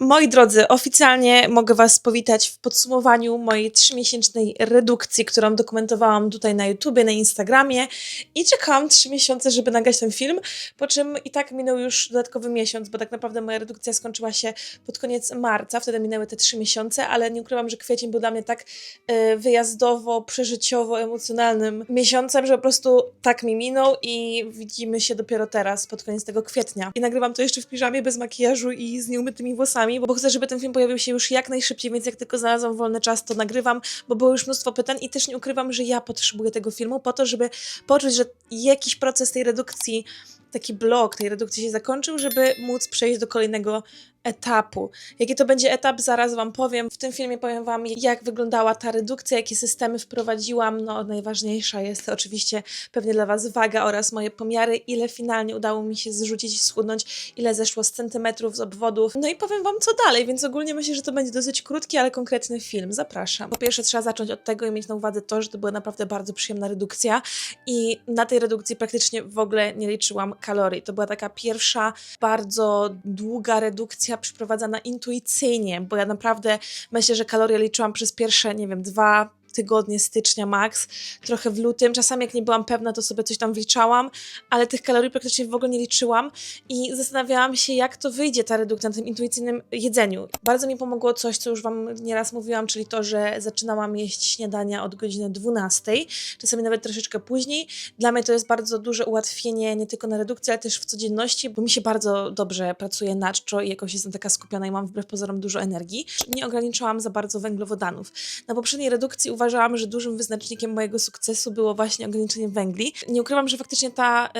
Moi drodzy, oficjalnie mogę Was powitać w podsumowaniu mojej trzymiesięcznej redukcji, którą dokumentowałam tutaj na YouTubie, na Instagramie. I czekałam trzy miesiące, żeby nagrać ten film, po czym i tak minął już dodatkowy miesiąc, bo tak naprawdę moja redukcja skończyła się pod koniec marca, wtedy minęły te trzy miesiące, ale nie ukrywam, że kwiecień był dla mnie tak e, wyjazdowo, przeżyciowo, emocjonalnym miesiącem, że po prostu tak mi minął i widzimy się dopiero teraz, pod koniec tego kwietnia. I nagrywam to jeszcze w piżamie, bez makijażu i z nieumytymi włosami, bo chcę, żeby ten film pojawił się już jak najszybciej, więc jak tylko znalazłam wolny czas, to nagrywam, bo było już mnóstwo pytań i też nie ukrywam, że ja potrzebuję tego filmu po to, żeby poczuć, że jakiś proces tej redukcji, taki blok tej redukcji się zakończył, żeby móc przejść do kolejnego etapu. Jaki to będzie etap, zaraz Wam powiem. W tym filmie powiem Wam, jak wyglądała ta redukcja, jakie systemy wprowadziłam. No, najważniejsza jest oczywiście pewnie dla Was waga oraz moje pomiary, ile finalnie udało mi się zrzucić schudnąć, ile zeszło z centymetrów, z obwodów. No i powiem Wam, co dalej, więc ogólnie myślę, że to będzie dosyć krótki, ale konkretny film. Zapraszam. Po pierwsze, trzeba zacząć od tego i mieć na uwadze to, że to była naprawdę bardzo przyjemna redukcja i na tej redukcji praktycznie w ogóle nie liczyłam kalorii. To była taka pierwsza, bardzo długa redukcja przeprowadzana intuicyjnie, bo ja naprawdę myślę, że kalorie liczyłam przez pierwsze, nie wiem, dwa tygodnie stycznia max, trochę w lutym. Czasami jak nie byłam pewna, to sobie coś tam wliczałam, ale tych kalorii praktycznie w ogóle nie liczyłam i zastanawiałam się, jak to wyjdzie ta redukcja na tym intuicyjnym jedzeniu. Bardzo mi pomogło coś, co już Wam nieraz mówiłam, czyli to, że zaczynałam jeść śniadania od godziny 12, czasami nawet troszeczkę później. Dla mnie to jest bardzo duże ułatwienie nie tylko na redukcji, ale też w codzienności, bo mi się bardzo dobrze pracuje na czczo i jakoś jestem taka skupiona i mam wbrew pozorom dużo energii. Nie ograniczałam za bardzo węglowodanów. Na poprzedniej redukcji uważałam, że dużym wyznacznikiem mojego sukcesu było właśnie ograniczenie węgli. Nie ukrywam, że faktycznie ta y,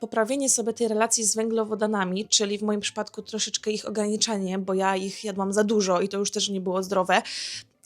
poprawienie sobie tej relacji z węglowodanami, czyli w moim przypadku troszeczkę ich ograniczenie, bo ja ich jadłam za dużo i to już też nie było zdrowe,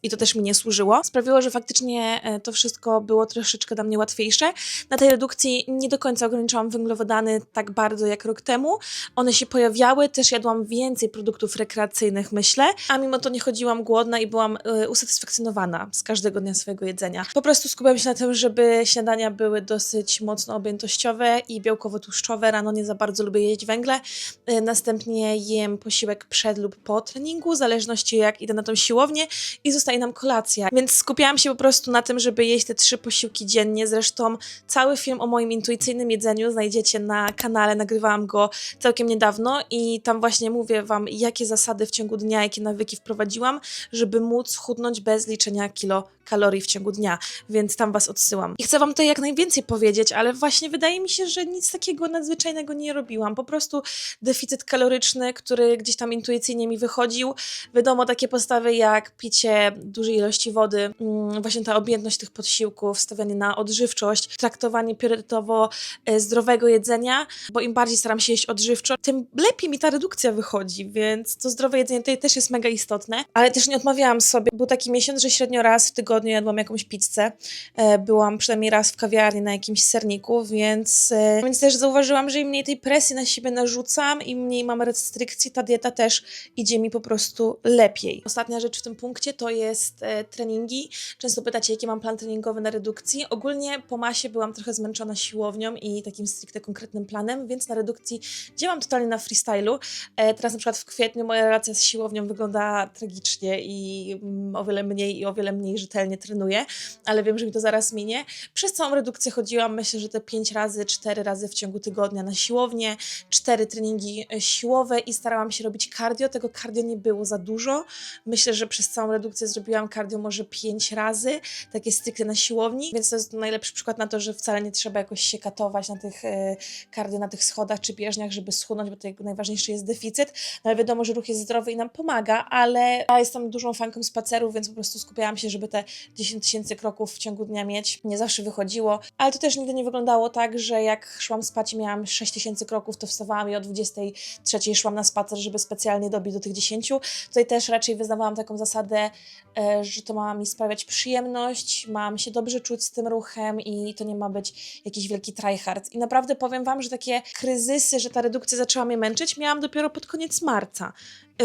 i to też mi nie służyło, sprawiło, że faktycznie e, to wszystko było troszeczkę dla mnie łatwiejsze. Na tej redukcji nie do końca ograniczałam węglowodany tak bardzo jak rok temu. One się pojawiały, też jadłam więcej produktów rekreacyjnych, myślę, a mimo to nie chodziłam głodna i byłam e, usatysfakcjonowana z każdego dnia swojego jedzenia. Po prostu skupiam się na tym, żeby śniadania były dosyć mocno objętościowe i białkowo-tłuszczowe. Rano nie za bardzo lubię jeść węgle. E, Następnie jem posiłek przed lub po treningu, w zależności jak idę na tą siłownię i zostaje nam kolacja. Więc skupiałam się po prostu na tym, żeby jeść te trzy posiłki dziennie. Zresztą cały film o moim intuicyjnym jedzeniu znajdziecie na kanale, nagrywałam go całkiem niedawno i tam właśnie mówię Wam, jakie zasady w ciągu dnia, jakie nawyki wprowadziłam, żeby móc chudnąć bez liczenia kilokalorii w ciągu dnia, więc tam Was odsyłam. I chcę Wam tutaj jak najwięcej powiedzieć, ale właśnie wydaje mi się, że nic takiego nadzwyczajnego nie robiłam. Po prostu deficyt kaloryczny, który gdzieś tam intuicyjnie mi wychodził. Wiadomo, takie postawy jak picie dużej ilości wody, mm, właśnie ta objętność tych posiłków, stawianie na odżywczość, traktowanie priorytetowo e, zdrowego jedzenia, bo im bardziej staram się jeść odżywczo, tym lepiej mi ta redukcja wychodzi, więc to zdrowe jedzenie tutaj też jest mega istotne, ale też nie odmawiałam sobie. Był taki miesiąc, że średnio raz w tygodniu jadłam jakąś pizzę. E, Byłam przynajmniej raz w kawiarni na jakimś serniku, więc, e, więc też zauważyłam, że im mniej tej presji na siebie narzucam, im mniej mam restrykcji, ta dieta też idzie mi po prostu lepiej. Ostatnia rzecz w tym punkcie to jest e, treningi. Często pytacie, jaki mam plan treningowy na redukcji. Ogólnie po masie byłam trochę zmęczona siłownią i takim stricte konkretnym planem, więc na redukcji działam totalnie na freestylu. E, teraz na przykład w kwietniu moja relacja z siłownią wygląda tragicznie i mm, o wiele mniej i o wiele mniej rzetelnie trenuję, ale wiem, że mi to zaraz minie. Przez całą redukcję chodziłam, myślę, że te 5 razy, 4 razy w ciągu tygodnia na siłownię, 4 treningi e, siłowe i starałam się robić cardio. Tego cardio nie było za dużo. Myślę, że przez całą redukcję zrobiłam cardio może 5 razy, takie stricte na siłowni, więc to jest najlepszy przykład na to, że wcale nie trzeba jakoś się katować na tych e, cardio, na tych schodach czy bieżniach, żeby schudnąć, bo tutaj najważniejszy jest deficyt. No ale wiadomo, że ruch jest zdrowy i nam pomaga, ale ja jestem dużą fanką spacerów, więc po prostu skupiałam się, żeby te 10 tysięcy kroków w ciągu dnia mieć. Nie zawsze wychodziło, ale to też nigdy nie wyglądało tak, że jak szłam spać i miałam 6 tysięcy kroków, to wstawałam i o 23 szłam na spacer, żeby specjalnie dobić do tych 10. Tutaj też raczej wyznawałam taką zasadę, e, że to ma mi sprawiać przyjemność, mam się dobrze czuć z tym ruchem i to nie ma być jakiś wielki tryhard. I naprawdę powiem Wam, że takie kryzysy, że ta redukcja zaczęła mnie męczyć, miałam dopiero pod koniec marca.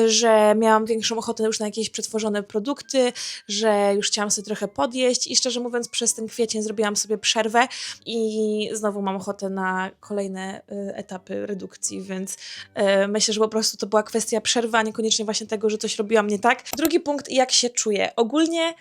Że miałam większą ochotę już na jakieś przetworzone produkty, że już chciałam sobie trochę podjeść i szczerze mówiąc przez ten kwiecień zrobiłam sobie przerwę i znowu mam ochotę na kolejne y, etapy redukcji, więc y, myślę, że po prostu to była kwestia przerwy, a niekoniecznie właśnie tego, że coś robiłam nie tak. Drugi punkt, jak się czuję. Ogólnie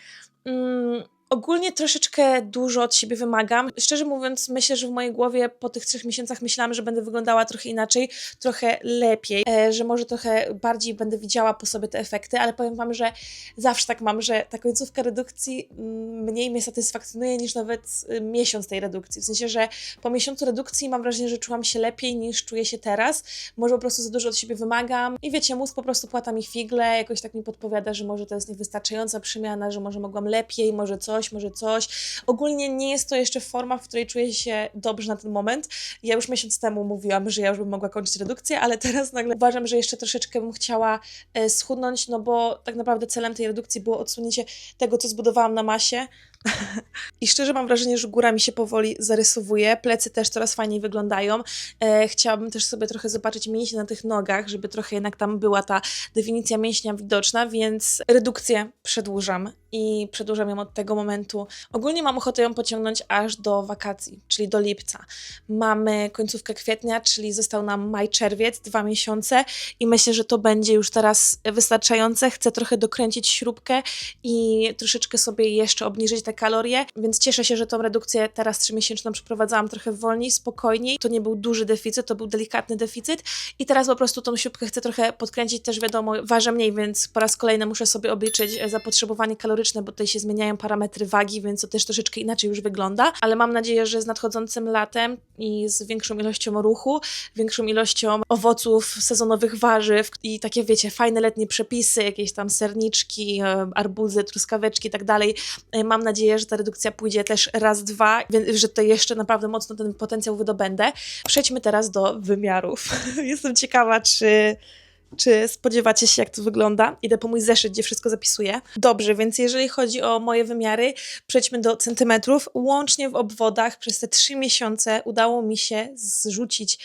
mm, Ogólnie troszeczkę dużo od siebie wymagam. Szczerze mówiąc, myślę, że w mojej głowie po tych trzech miesiącach myślałam, że będę wyglądała trochę inaczej, trochę lepiej, e, że może trochę bardziej będę widziała po sobie te efekty, ale powiem Wam, że zawsze tak mam, że ta końcówka redukcji mm, mniej mnie satysfakcjonuje niż nawet y, miesiąc tej redukcji. W sensie, że po miesiącu redukcji mam wrażenie, że czułam się lepiej niż czuję się teraz. Może po prostu za dużo od siebie wymagam i wiecie, mózg po prostu płata mi figle, jakoś tak mi podpowiada, że może to jest niewystarczająca przemiana, że może mogłam lepiej, może coś, może coś. Ogólnie nie jest to jeszcze forma, w której czuję się dobrze na ten moment. Ja już miesiąc temu mówiłam, że ja już bym mogła kończyć redukcję, ale teraz nagle uważam, że jeszcze troszeczkę bym chciała e, schudnąć, no bo tak naprawdę celem tej redukcji było odsunięcie tego, co zbudowałam na masie. I szczerze mam wrażenie, że góra mi się powoli zarysowuje, plecy też coraz fajniej wyglądają. E, chciałabym też sobie trochę zobaczyć mięśnie na tych nogach, żeby trochę jednak tam była ta definicja mięśnia widoczna, więc redukcję przedłużam i przedłużam ją od tego momentu. Ogólnie mam ochotę ją pociągnąć aż do wakacji, czyli do lipca. Mamy końcówkę kwietnia, czyli został nam maj, czerwiec, dwa miesiące i myślę, że to będzie już teraz wystarczające. Chcę trochę dokręcić śrubkę i troszeczkę sobie jeszcze obniżyć te kalorie, więc cieszę się, że tą redukcję teraz trzymiesięczną przeprowadzałam trochę wolniej, spokojniej. To nie był duży deficyt, to był delikatny deficyt i teraz po prostu tą śrubkę chcę trochę podkręcić, też wiadomo, ważę mniej, więc po raz kolejny muszę sobie obliczyć e, zapotrzebowanie kaloryczne, bo tutaj się zmieniają parametry wagi, więc to też troszeczkę inaczej już wygląda, ale mam nadzieję, że z nadchodzącym latem i z większą ilością ruchu, większą ilością owoców, sezonowych warzyw i takie, wiecie, fajne letnie przepisy, jakieś tam serniczki, e, arbuzy, truskaweczki i tak dalej. E, Mam nadzieję, że ta redukcja pójdzie też raz, dwa, że tutaj jeszcze naprawdę mocno ten potencjał wydobędę. Przejdźmy teraz do wymiarów. Jestem ciekawa, czy czy spodziewacie się, jak to wygląda? Idę po mój zeszyt, gdzie wszystko zapisuję. Dobrze, więc jeżeli chodzi o moje wymiary, przejdźmy do centymetrów. Łącznie w obwodach przez te trzy miesiące udało mi się zrzucić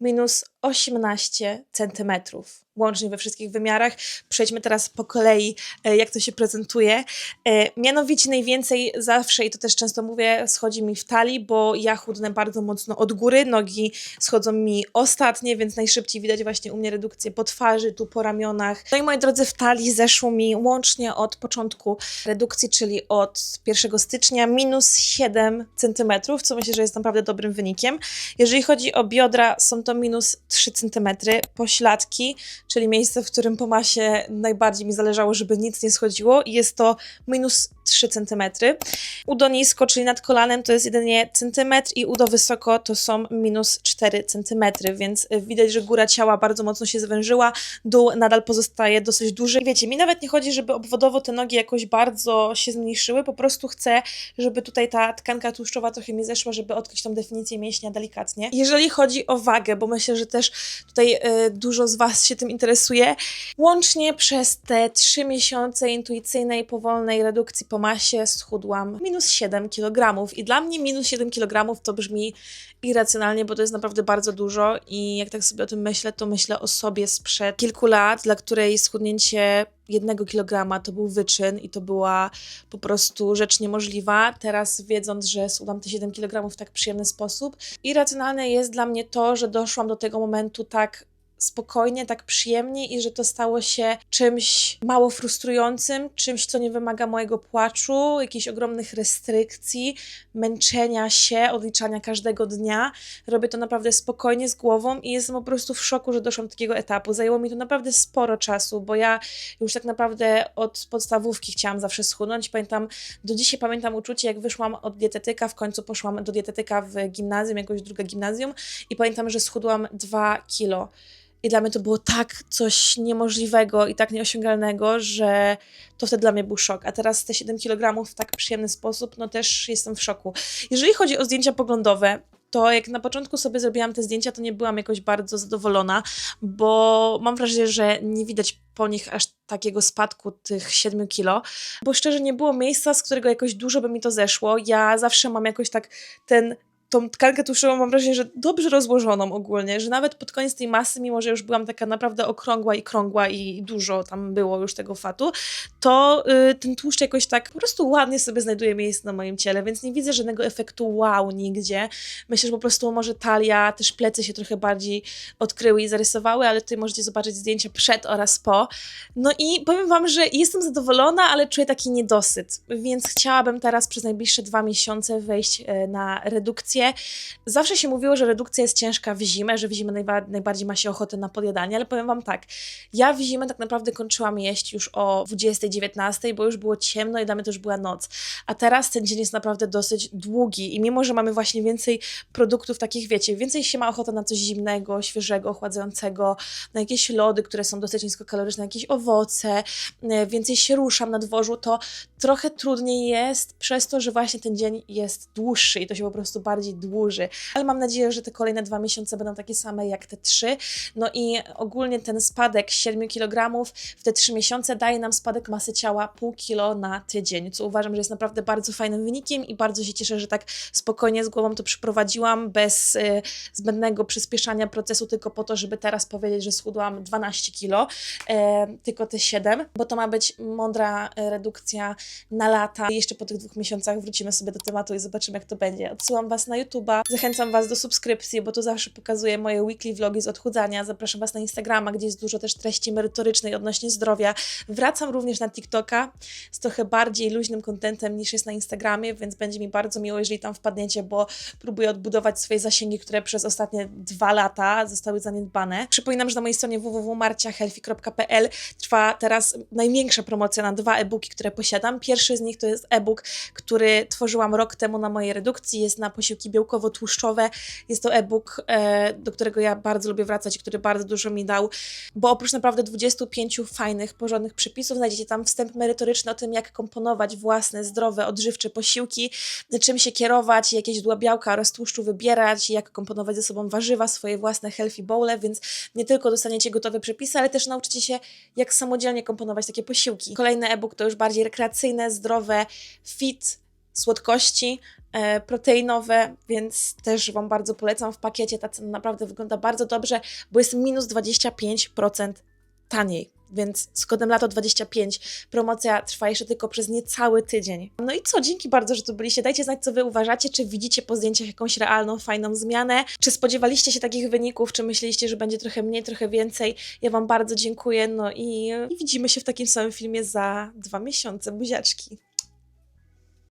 minus 18 centymetrów. Łącznie we wszystkich wymiarach. Przejdźmy teraz po kolei, e, jak to się prezentuje. E, Mianowicie najwięcej zawsze, i to też często mówię, schodzi mi w talii, bo ja chudnę bardzo mocno od góry, nogi schodzą mi ostatnie, więc najszybciej widać właśnie u mnie redukcję po twarzy, tu po ramionach. No i moi drodzy, w talii zeszło mi łącznie od początku redukcji, czyli od 1 stycznia, minus 7 centymetrów, co myślę, że jest naprawdę dobrym wynikiem. Jeżeli chodzi o biodra, są to minus 3 cm, pośladki, czyli miejsce, w którym po masie najbardziej mi zależało, żeby nic nie schodziło, jest to minus 3 cm. Udo nisko, czyli nad kolanem, to jest jedynie centymetr i udo wysoko to są minus 4 cm, więc y, widać, że góra ciała bardzo mocno się zwężyła, dół nadal pozostaje dosyć duży. I wiecie, mi nawet nie chodzi, żeby obwodowo te nogi jakoś bardzo się zmniejszyły, po prostu chcę, żeby tutaj ta tkanka tłuszczowa trochę mi zeszła, żeby odkryć tą definicję mięśnia delikatnie. Jeżeli chodzi o wagę, bo myślę, że też tutaj y, dużo z Was się tym interesuje, łącznie przez te 3 miesiące intuicyjnej, powolnej redukcji po masie schudłam minus 7 kg i dla mnie minus 7 kg to brzmi irracjonalnie, bo to jest naprawdę bardzo dużo. I jak tak sobie o tym myślę, to myślę o sobie sprzed kilku lat, dla której schudnięcie jednego kilograma to był wyczyn i to była po prostu rzecz niemożliwa. Teraz wiedząc, że schudłam te 7 kg w tak przyjemny sposób, irracjonalne jest dla mnie to, że doszłam do tego momentu tak spokojnie, tak przyjemnie i że to stało się czymś mało frustrującym, czymś, co nie wymaga mojego płaczu, jakichś ogromnych restrykcji, męczenia się, odliczania każdego dnia. Robię to naprawdę spokojnie, z głową i jestem po prostu w szoku, że doszłam do takiego etapu. Zajęło mi to naprawdę sporo czasu, bo ja już tak naprawdę od podstawówki chciałam zawsze schudnąć. Pamiętam, do dzisiaj pamiętam uczucie, jak wyszłam od dietetyka, w końcu poszłam do dietetyka w gimnazjum, jakoś drugie gimnazjum i pamiętam, że schudłam 2 kilo. I dla mnie to było tak coś niemożliwego i tak nieosiągalnego, że to wtedy dla mnie był szok. A teraz te 7 kg w tak przyjemny sposób, no też jestem w szoku. Jeżeli chodzi o zdjęcia poglądowe, to jak na początku sobie zrobiłam te zdjęcia, to nie byłam jakoś bardzo zadowolona, bo mam wrażenie, że nie widać po nich aż takiego spadku tych 7 kilo, bo szczerze nie było miejsca, z którego jakoś dużo by mi to zeszło. Ja zawsze mam jakoś tak ten tą tkankę tłuszczową mam wrażenie, że dobrze rozłożoną ogólnie, że nawet pod koniec tej masy, mimo że już byłam taka naprawdę okrągła i krągła i dużo tam było już tego fatu, to y, ten tłuszcz jakoś tak po prostu ładnie sobie znajduje miejsce na moim ciele, więc nie widzę żadnego efektu wow nigdzie. Myślę, że po prostu może talia, też plecy się trochę bardziej odkryły i zarysowały, ale tutaj możecie zobaczyć zdjęcia przed oraz po. No i powiem Wam, że jestem zadowolona, ale czuję taki niedosyt, więc chciałabym teraz przez najbliższe dwa miesiące wejść e, na redukcję. Zawsze się mówiło, że redukcja jest ciężka w zimę, że w zimę najba- najbardziej ma się ochotę na podjadanie, ale powiem Wam tak, ja w zimę tak naprawdę kończyłam jeść już o 20-19, bo już było ciemno i dla mnie to już była noc. A teraz ten dzień jest naprawdę dosyć długi i mimo, że mamy właśnie więcej produktów takich, wiecie, więcej się ma ochota na coś zimnego, świeżego, ochładzającego, na jakieś lody, które są dosyć niskokaloryczne, jakieś owoce, e, więcej się ruszam na dworzu, to trochę trudniej jest przez to, że właśnie ten dzień jest dłuższy i to się po prostu bardziej dłuży. Ale mam nadzieję, że te kolejne dwa miesiące będą takie same jak te trzy. No i ogólnie ten spadek 7 kg w te trzy miesiące daje nam spadek masy ciała pół kilo na tydzień, co uważam, że jest naprawdę bardzo fajnym wynikiem i bardzo się cieszę, że tak spokojnie z głową to przeprowadziłam, bez y, zbędnego przyspieszania procesu, tylko po to, żeby teraz powiedzieć, że schudłam 12 kilo, e, tylko te 7, bo to ma być mądra redukcja na lata. I jeszcze po tych dwóch miesiącach wrócimy sobie do tematu i zobaczymy, jak to będzie. Odsyłam Was na YouTube'a, zachęcam Was do subskrypcji, bo tu zawsze pokazuję moje weekly vlogi z odchudzania. Zapraszam Was na Instagrama, gdzie jest dużo też treści merytorycznej odnośnie zdrowia. Wracam również na TikToka z trochę bardziej luźnym kontentem niż jest na Instagramie, więc będzie mi bardzo miło, jeżeli tam wpadniecie, bo próbuję odbudować swoje zasięgi, które przez ostatnie dwa lata zostały zaniedbane. Przypominam, że na mojej stronie www.marciahealthy.pl trwa teraz największa promocja na dwa e-booki, które posiadam. Pierwszy z nich to jest e-book, który tworzyłam rok temu na mojej redukcji. Jest na posiłki białkowo-tłuszczowe. Jest to e-book, e, do którego ja bardzo lubię wracać, który bardzo dużo mi dał, bo oprócz naprawdę 25 fajnych, porządnych przepisów, znajdziecie tam wstęp merytoryczny o tym, jak komponować własne, zdrowe, odżywcze posiłki, czym się kierować, jakie źródła białka oraz tłuszczu wybierać, jak komponować ze sobą warzywa, swoje własne healthy bowle, więc nie tylko dostaniecie gotowe przepisy, ale też nauczycie się, jak samodzielnie komponować takie posiłki. Kolejny e-book to już bardziej rekreacyjne, zdrowe, fit, słodkości, proteinowe, więc też Wam bardzo polecam w pakiecie. Ta cena naprawdę wygląda bardzo dobrze, bo jest minus 25% taniej. Więc z kodem LATO25 promocja trwa jeszcze tylko przez niecały tydzień. No i co, dzięki bardzo, że tu byliście. Dajcie znać, co Wy uważacie, czy widzicie po zdjęciach jakąś realną, fajną zmianę, czy spodziewaliście się takich wyników, czy myśleliście, że będzie trochę mniej, trochę więcej. Ja Wam bardzo dziękuję, no i, i widzimy się w takim samym filmie za dwa miesiące. Buziaczki.